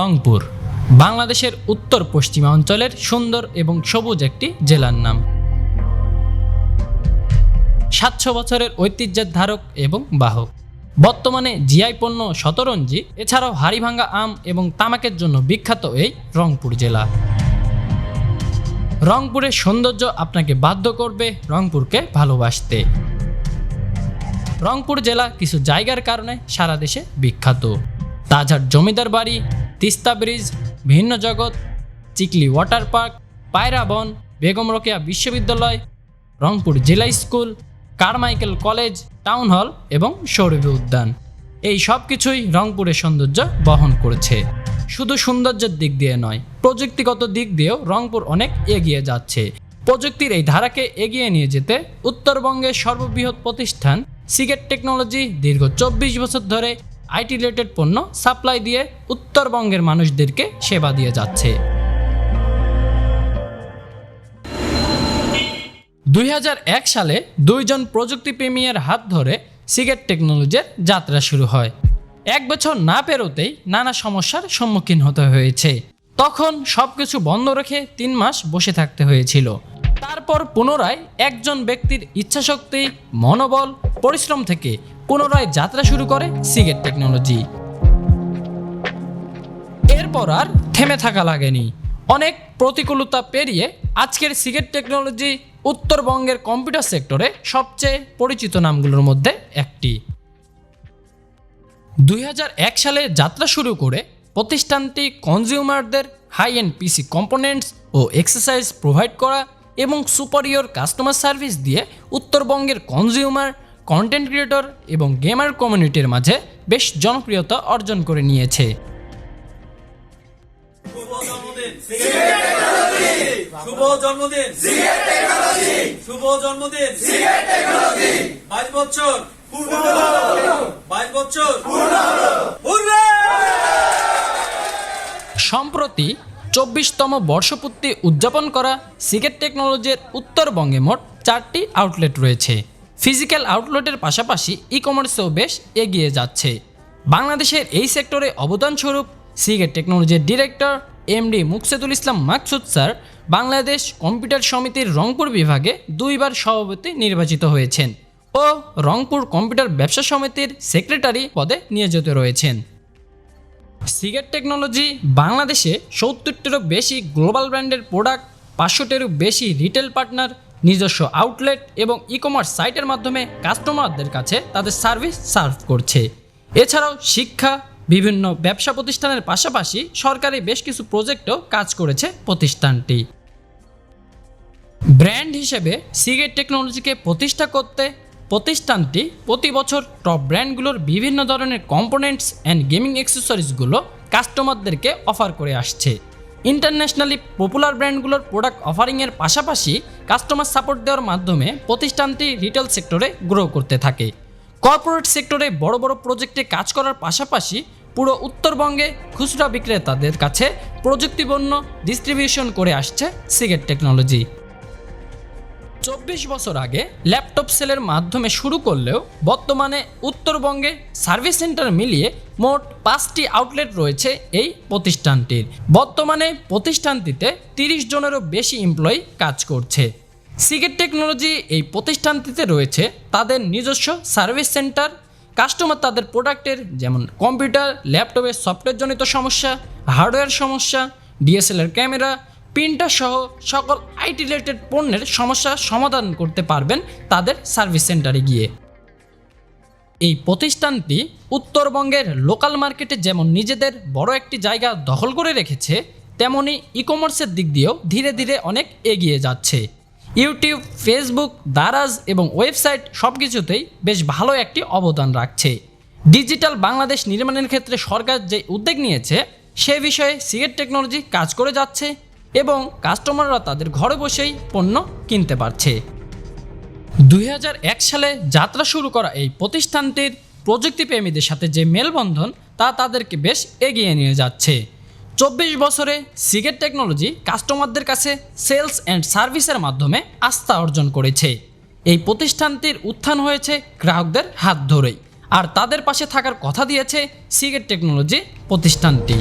রংপুর, বাংলাদেশের উত্তর পশ্চিমাঞ্চলের সুন্দর এবং সবুজ একটি জেলার নাম। সাতশো বছরের ঐতিহ্যের ধারক এবং বাহক। বর্তমানে জিআই পণ্য শতরঞ্জি, এছাড়াও হাড়িভাঙ্গা আম এবং তামাকের জন্য বিখ্যাত এই রংপুর জেলা। রংপুরের সৌন্দর্য আপনাকে বাধ্য করবে রংপুরকে ভালোবাসতে। রংপুর জেলা কিছু জায়গার কারণে সারা দেশে বিখ্যাত। তাজহাট জমিদার বাড়ি তিস্তা ব্রিজ, ভিন্ন জগৎ, চিকলি ওয়াটার পার্ক, পায়রা বন, বেগম রোকেয়া বিশ্ববিদ্যালয়, রংপুর জেলা school, Carmichael college, town hall এবং সৌরভী উদ্যান। এই সব কিছুই রংপুরের সৌন্দর্য বহন করেছে। শুধু সৌন্দর্যের দিক দিয়ে নয়, প্রযুক্তিগত দিক দিয়েও রংপুর অনেক এগিয়ে যাচ্ছে। প্রযুক্তির এই ধারাকে এগিয়ে নিয়ে যেতে উত্তরবঙ্গের সর্ববৃহৎ প্রতিষ্ঠান সিগেট টেকনোলজি দীর্ঘ চব্বিশ বছর ধরে আইটি রিলেটেড পণ্য সাপ্লাই দিয়ে উত্তরবঙ্গের মানুষদেরকে সেবা দিয়ে যাচ্ছে। দুই হাজার এক সালে দুইজন প্রযুক্তি প্রেমীর হাত ধরে সিগেট টেকনোলজির যাত্রা শুরু হয়। এক বছর না পেরোতেই নানা সমস্যার সম্মুখীন হতে হয়েছে। তখন সবকিছু বন্ধ রেখে তিন মাস বসে থাকতে হয়েছিল। তারপর পুনরায় একজন ব্যক্তির ইচ্ছাশক্তি, মনোবল পরিশ্রম থেকে পুনরায় যাত্রা শুরু করে সিগেট টেকনোলজি। এরপর আর থেমে থাকা লাগেনি। অনেক প্রতিকূলতা পেরিয়ে আজকের সিগেট টেকনোলজি উত্তরবঙ্গের কম্পিউটার সেক্টরে সবচেয়ে পরিচিত নামগুলোর মধ্যে একটি। দুই হাজার এক সালে যাত্রা শুরু করে প্রতিষ্ঠানটি কনজিউমারদের হাই এন্ড পিসি কম্পোনেন্টস ও এক্সারসাইজ প্রোভাইড করা এবং সুপারিয়র কাস্টমার সার্ভিস দিয়ে উত্তরবঙ্গের কনজিউমার কন্টেন্ট ক্রিয়েটর এবং গেমার কমিউনিটির মাঝে বেশ জনপ্রিয়তা অর্জন করে নিয়েছে। শুভ জন্মদিন। শুভ জন্মদিন। বাইশ বছর। বাইশ বছর। সম্প্রতি চব্বিশতম বর্ষপূর্তি উদযাপন করা সিগেট টেকনোলজির উত্তরবঙ্গে মোট চারটি আউটলেট রয়েছে। ফিজিক্যাল আউটলেটের পাশাপাশি ই কমার্সেও বেশ এগিয়ে যাচ্ছে। বাংলাদেশের এই সেক্টরে অবদানস্বরূপ সিগেট টেকনোলজির director MD Muksedul Islam Maksud sir, Bangladesh computer সমিতির রংপুর বিভাগে দুইবার সভাপতি নির্বাচিত হয়েছেন ও রংপুর কম্পিউটার ব্যবসা সমিতির সেক্রেটারি পদে নিয়োজিত রয়েছেন। সিগেট টেকনোলজি বাংলাদেশে সত্তরটিরও বেশি গ্লোবাল ব্র্যান্ডের প্রোডাক্ট পাঁচশোটিরও বেশি রিটেল পার্টনার নিজস্ব আউটলেট এবং ই কমার্স সাইটের মাধ্যমে কাস্টমারদের কাছে তাদের সার্ভিস সার্ভ করছে। এছাড়াও শিক্ষা, বিভিন্ন ব্যবসা প্রতিষ্ঠানের পাশাপাশি সরকারি বেশ কিছু প্রজেক্টও কাজ করেছে প্রতিষ্ঠানটি। ব্র্যান্ড হিসেবে সিগেট টেকনোলজিকে প্রতিষ্ঠা করতে প্রতিষ্ঠানটি প্রতি বছর টপ ব্র্যান্ডগুলোর বিভিন্ন ধরনের কম্পোনেন্টস অ্যান্ড গেমিং অ্যাক্সেসরিজগুলো কাস্টমারদেরকে অফার করে আসছে। ইন্টারন্যাশনালি পপুলার ব্র্যান্ডগুলোর প্রোডাক্ট অফারিংয়ের পাশাপাশি কাস্টমার সাপোর্ট দেওয়ার মাধ্যমে প্রতিষ্ঠানটি রিটেল সেক্টরে গ্রো করতে থাকে। কর্পোরেট সেক্টরে বড় বড় প্রজেক্টে কাজ করার পাশাপাশি পুরো উত্তরবঙ্গে খুচরা বিক্রেতাদের কাছে প্রযুক্তিপণ্য ডিস্ট্রিবিউশন করে আসছে সিগেট টেকনোলজি চব্বিশ বছর আগে ল্যাপটপ সেলের মাধ্যমে শুরু করলেও বর্তমানে উত্তরবঙ্গে সার্ভিস সেন্টার মিলিয়ে মোট পাঁচটি আউটলেট রয়েছে এই প্রতিষ্ঠানটির। বর্তমানে প্রতিষ্ঠানটিতে তিরিশ জনেরও বেশি এমপ্লয়ি কাজ করছে। সিগেট টেকনোলজি এই প্রতিষ্ঠানটিতে রয়েছে তাদের নিজস্ব সার্ভিস সেন্টার, কাস্টমার তাদের প্রোডাক্টের যেমন কম্পিউটার, ল্যাপটপের সফটওয়্যারজনিত সমস্যা, হার্ডওয়্যার সমস্যা, ডিএসএলআর ক্যামেরা প্রিন্টার সহ সকল আইটি রিলেটেড পণ্যের সমস্যা সমাধান করতে পারবেন তাদের সার্ভিস সেন্টারে গিয়ে। এই প্রতিষ্ঠানটি উত্তরবঙ্গের লোকাল মার্কেটে যেমন নিজেদের বড় একটি জায়গা দখল করে রেখেছে, তেমনি ই কমার্সের দিক দিয়েও ধীরে ধীরে অনেক এগিয়ে যাচ্ছে। ইউটিউব, ফেসবুক, দারাজ এবং ওয়েবসাইট সব কিছুতেই বেশ ভালো একটি অবদান রাখছে। ডিজিটাল বাংলাদেশ নির্মাণের ক্ষেত্রে সরকার যে উদ্যোগ নিয়েছে, সে বিষয়ে সিগেট টেকনোলজি কাজ করে যাচ্ছে। এবং কাস্টমাররা তাদের ঘরে বসেই পণ্য কিনতে পারছে। দুই হাজার এক সালে যাত্রা শুরু করা এই প্রতিষ্ঠানটির প্রযুক্তিপ্রেমীদের সাথে যে মেলবন্ধন, তা তাদেরকে বেশ এগিয়ে নিয়ে যাচ্ছে। চব্বিশ বছরে সিগেট টেকনোলজি কাস্টমারদের কাছে সেলস অ্যান্ড সার্ভিসের মাধ্যমে আস্থা অর্জন করেছে। এই প্রতিষ্ঠানটির উত্থান হয়েছে গ্রাহকদের হাত ধরেই। আর তাদের পাশে থাকার কথা দিয়েছে সিগেট টেকনোলজি প্রতিষ্ঠানটি।